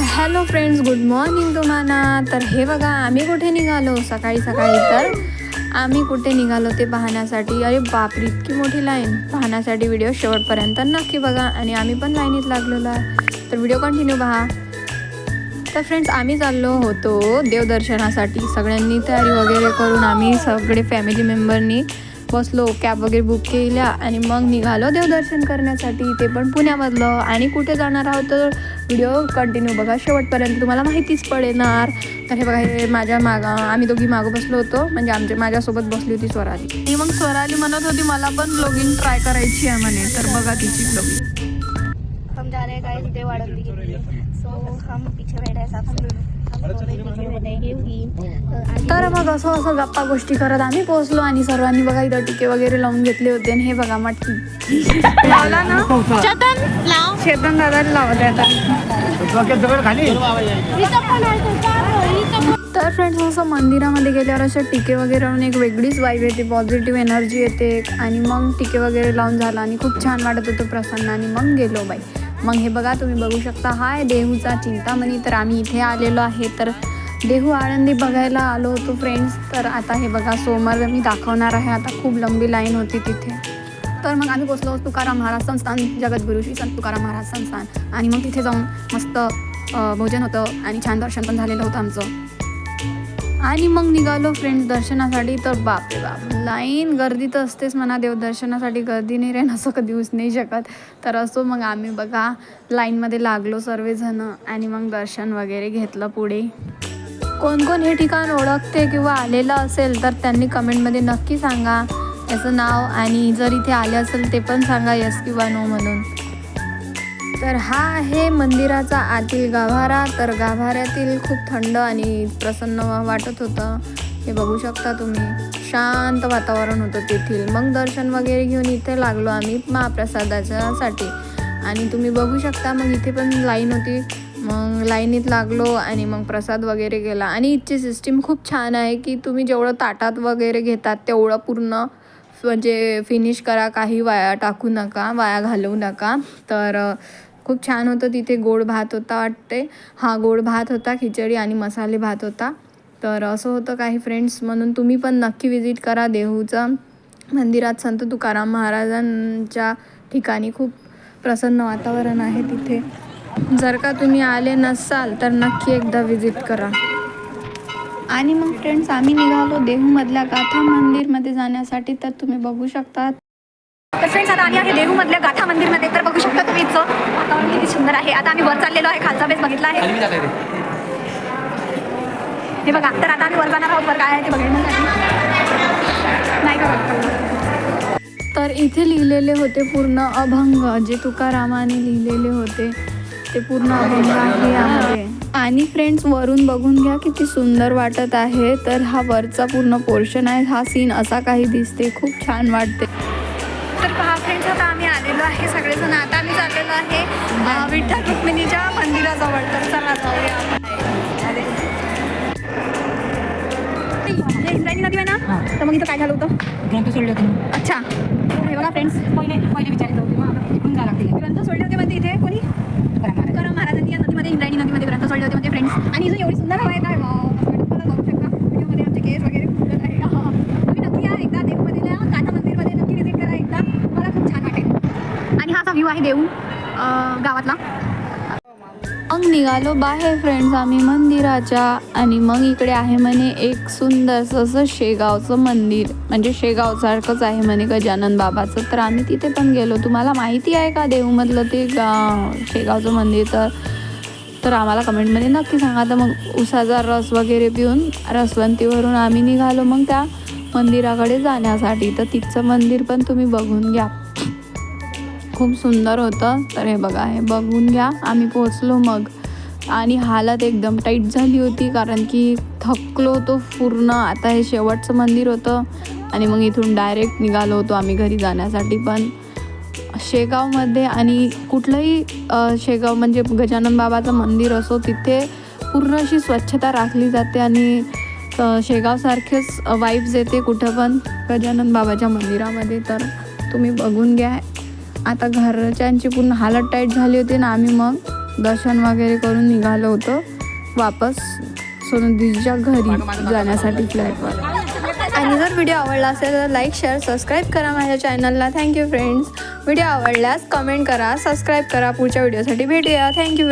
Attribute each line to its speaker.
Speaker 1: Hello friends good morning तुम्हाला. तर हे बघा आम्ही कुठे निघालो? सकाळी सकाळी तर आम्ही कुठे निघालो ते पाहण्यासाठी? अरे बापरे इतकी मोठी लाईन पाहण्यासाठी व्हिडिओ शेवटपर्यंत नक्की बघा. आणि आम्ही पण लाईनीत लागलेलो आहे. तर व्हिडिओ कंटिन्यू पहा. तर फ्रेंड्स आम्ही चाललो होतो देवदर्शनासाठी. सगळ्यांनी तयारी वगैरे करून आम्ही सगळे फॅमिली मेंबरनी बसलो कॅब वगैरे बुक केल्या. आणि मग निघालो देवदर्शन करण्यासाठी. ते पण पुण्यामधलं. आणि कुठे जाणार आहोत तर व्हिडिओ कंटिन्यू बघा. शेवटपर्यंत तुम्हाला माहितीच पडेणार. तर हे बघा हे माझ्या मागं आम्ही दोघी मागं बसलो होतो. म्हणजे आमच्या माझ्यासोबत बसली होती स्वराली. ती मग स्वराली म्हणत होती मला पण ब्लॉगिंग ट्राय करायची आहे म्हणे. तर बघा तिची ब्लॉगिंग
Speaker 2: हम जा रहे हैं गाइस देवाड़ंदी सो हम पीछे बैठे हैं साथ
Speaker 1: तर मग असं असं गप्पा गोष्टी करत आम्ही पोहोचलो आणि सर्वांनी बघा इथं टिके वगैरे लावून घेतले होते आणि हे बघा मटकी. लावला ना?
Speaker 2: चेतन लाव.
Speaker 1: चेतन दादा लावत आता. तर फ्रेंड्स असं मंदिरामध्ये गेल्यावर असं टिके वगैरे लावून एक वेगळीच वाईब येते पॉझिटिव्ह एनर्जी येते. आणि मग टिके वगैरे लावून झालं आणि खूप छान वाटत होतं प्रसन्न आणि मग गेलो बाई. मग हे बघा तुम्ही बघू शकता हाय देहूचा चिंतामणी. तर आम्ही इथे आलेलो आहे. तर देहू आळंदी बघायला आलो होतो फ्रेंड्स तर आता हे बघा सोमवार मी दाखवणार आहे. आता खूप लंबी लाईन होती तिथे. तर मग आम्ही पोचलो तुकाराम महाराज संस्थान जगद्गुरू श्री संत तुकाराम महाराज संस्थान. आणि मग तिथे जाऊन मस्त भोजन होतं आणि छान दर्शन पण झालेलं होतं आमचं. आणि मग निघालो फ्रेंड्स दर्शनासाठी. तर बापरे बाप लाईन गर्दी तर असतेच म्हणा देवदर्शनासाठी गर्दी नाही राहीन असं कधी होऊच नाही शकत. तर असो मग आम्ही बघा लाईनमध्ये लागलो सर्वजणं आणि मग दर्शन वगैरे घेतलं पुढे. कोण कोण हे ठिकाण ओळखते किंवा आलेलं असेल तर त्यांनी कमेंटमध्ये नक्की सांगा. याचं नाव आणि जर इथे आले असेल ते पण सांगा यस किंवा नो म्हणून. तर हा आहे मंदिराचा आतील गाभारा. तर गाभाऱ्यातील खूप थंड आणि प्रसन्न वाटत होतं. हे बघू शकता तुम्ही. शांत वातावरण होतं तेथील. मग दर्शन वगैरे घेऊन इथे लागलो आम्ही महाप्रसादाच्यासाठी. आणि तुम्ही बघू शकता मग इथे पण लाईन होती. मग लाईनीत लागलो आणि मग प्रसाद वगैरे गेला. आणि इथची सिस्टीम खूप छान आहे की तुम्ही जेवढं ताटात वगैरे घेतात तेवढं पूर्ण म्हणजे फिनिश करा. काही वाया टाकू नका वाया घालवू नका. तर खूप छान होतं. तिथे गोड भात होता वाटते. हा गोड भात होता खिचडी आणि मसाले भात होता. तर असं होतं काही फ्रेंड्स म्हणून तुम्ही पण नक्की विजिट करा देहूचं मंदिरात. संत तुकाराम महाराजांच्या ठिकाणी खूप प्रसन्न वातावरण आहे तिथे. जर का तुम्ही आले नसाल तर नक्की एकदा विजिट करा. आणि मग फ्रेंड्स आम्ही निघालो देहूमधल्या गाथा मंदिरमध्ये जाण्यासाठी. तर तुम्ही बघू शकता तर फ्रेंड्स आता आम्ही आहे देहूमधल्या गाथा मंदिरमध्ये. तर बघू शकता तुम्ही वातावरण किती सुंदर आहे. आता आम्ही वर चाललेलो आहे खालचा बेस बघितला आहे. हे बघा तर आता आम्ही वर जाणार आहोत. वर काय आहे ते बघण्यासाठी नाही का? तर इथे लिहिलेले होते पूर्ण अभंग. जे तुकारामाने लिहिलेले होते ते पूर्ण अभंग आहे यामध्ये. आणि फ्रेंड्स वरून बघून घ्या किती सुंदर वाटत आहे. तर हा वरचा पूर्ण पोर्शन आहे. हा सीन असा काही दिसते. खूप छान वाटते. तर पहा फ्रेंड्स आता आम्ही आलेलो आहे सगळेजण. आता आम्ही चाललेलो आहे विठ्ठल रुक्मिणीच्या मंदिराजवळ. तर चला जाऊया. इंद्रायणी नदी आहे ना? तर मग इथं काय झालं होतं?
Speaker 3: ग्रंथ सोडले होते.
Speaker 1: अच्छा. हे बघा फ्रेंड्स
Speaker 3: पहिले पहिले विचारले होते. मग आता तिकडून जावं लागते.
Speaker 1: ग्रंथ सोडले होते म्हणजे इथे कोणी? तुकाराम महाराजांनी या नदीमध्ये इंद्रायणी नदीमध्ये ग्रंथ सोडले होते म्हणजे फ्रेंड्स आणि इथं एवढी सुंदर हवा आहे काय मला बघू शकता व्हिडिओमध्ये आमचे केस वगैरे फुलत आहे हा. तुम्ही नक्की या एकदा देऊमध्ये या काठा मंदिरमध्ये नक्की विजिट करा एकदा मला खूप छान वाटेल देऊन देऊ गावातला. मग निघालो बाहेर फ्रेंड्स आम्ही मंदिराच्या आणि मग इकडे आहे म्हणे एक सुंदरसं असं शेगावचं मंदिर. म्हणजे शेगावसारखंच आहे म्हणे गजानन बाबाचं. तर आम्ही तिथे पण गेलो. तुम्हाला माहिती आहे का देऊमधलं ते गा शेगावचं मंदिर? तर तर आम्हाला कमेंटमध्ये नक्की सांगा. तर मग उसाचा रस वगैरे पिऊन रसवंतीवरून आम्ही निघालो मग त्या मंदिराकडे जाण्यासाठी. तर तिथचं मंदिर पण तुम्ही बघून घ्या. खूप सुंदर होतं. तर हे बघा हे बघून घ्या. आम्ही पोचलो मग. आणि हालत एकदम टाईट झाली होती कारण की थकलो होतो पूर्ण. आता हे शेवटचं मंदिर होतं. आणि मग इथून डायरेक्ट निघालो होतो आम्ही घरी जाण्यासाठी पण. शेगावमध्ये आणि कुठलंही शेगाव म्हणजे गजानन बाबाचं मंदिर असो तिथे पूर्ण अशी स्वच्छता राखली जाते आणि शेगावसारखेच वाईब्स येते कुठं पण गजानन बाबाच्या मंदिरामध्ये. तर तुम्ही बघून घ्या. आता घरच्यांची पूर्ण हालत टाईट झाली होती ना आम्ही मग दर्शन वगैरे करून निघालो होतो. वापस सोनदीच्या घरी जाण्यासाठी फ्लॅटवर आणि जर व्हिडिओ आवडला असेल तर लाईक शेअर सबस्क्राईब करा माझ्या चॅनलला थँक्यू फ्रेंड्स व्हिडिओ आवडल्यास कमेंट करा सबस्क्राईब करा. पुढच्या व्हिडिओसाठी भेटूया. थँक्यू